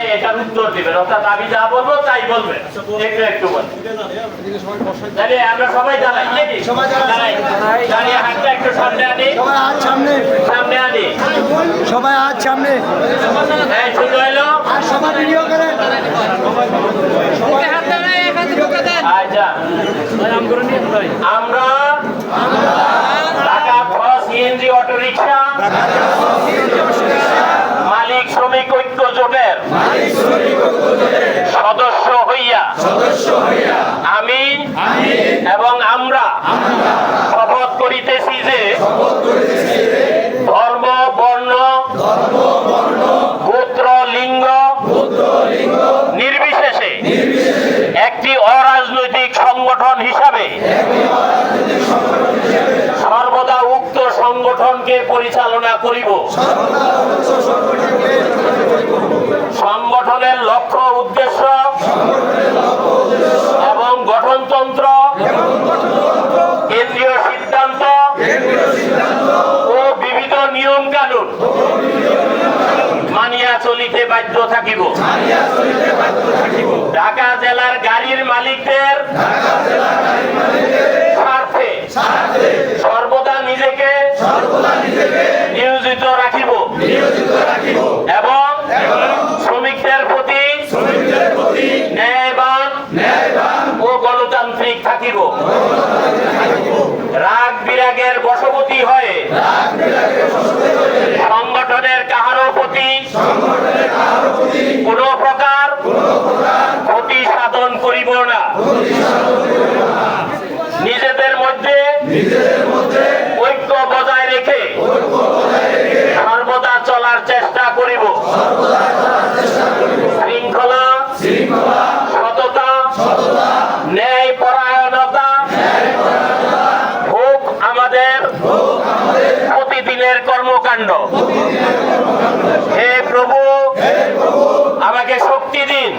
এটার উত্তর দিবেন অর্থাৎ আমি যা বলব তাই বলবেন। একটু একটু বলবেন আমরা সবাই দাঁড়াই নাকি? দাঁড়াই। দাঁড়িয়ে হাতটা একটু সামনে আনি। সবাই হাত সামনে। সামনে আনি। সবাই হাত সামনে। হ্যাঁ শুরু হলো আর সবাই ভিডিও করেন আচ্ছা। আমরা ঢাকা খরচ সিএনজি অটো রিক্সা নির্বিশেষে একটি অরাজনৈতিক সংগঠন হিসাবে সর্বদা উক্ত সংগঠনকে পরিচালনা করিব। সংগঠনের লক্ষ্য উদ্দেশ্য এবং গঠনতন্ত্র, কেন্দ্রীয় সিদ্ধান্ত ঢাকা জেলার গাড়ির মালিকদের সর্বদা নিজেকে নিয়োজিত রাখিব। এবং শ্রমিকদের প্রতি ন্যায়বান ও গণতান্ত্রিক থাকিব। রাগ বিরাগের বশবতী হয়ে না নিজেদের মধ্যে ঐক্য বজায় রেখে সর্বদা চলার চেষ্টা করিব। শৃঙ্খলা, সততা ন্যায় পরায়ণতা হোক আমাদের প্রতিদিনের কর্মকাণ্ড। হে প্রভু, আমাকে শক্তি দিন।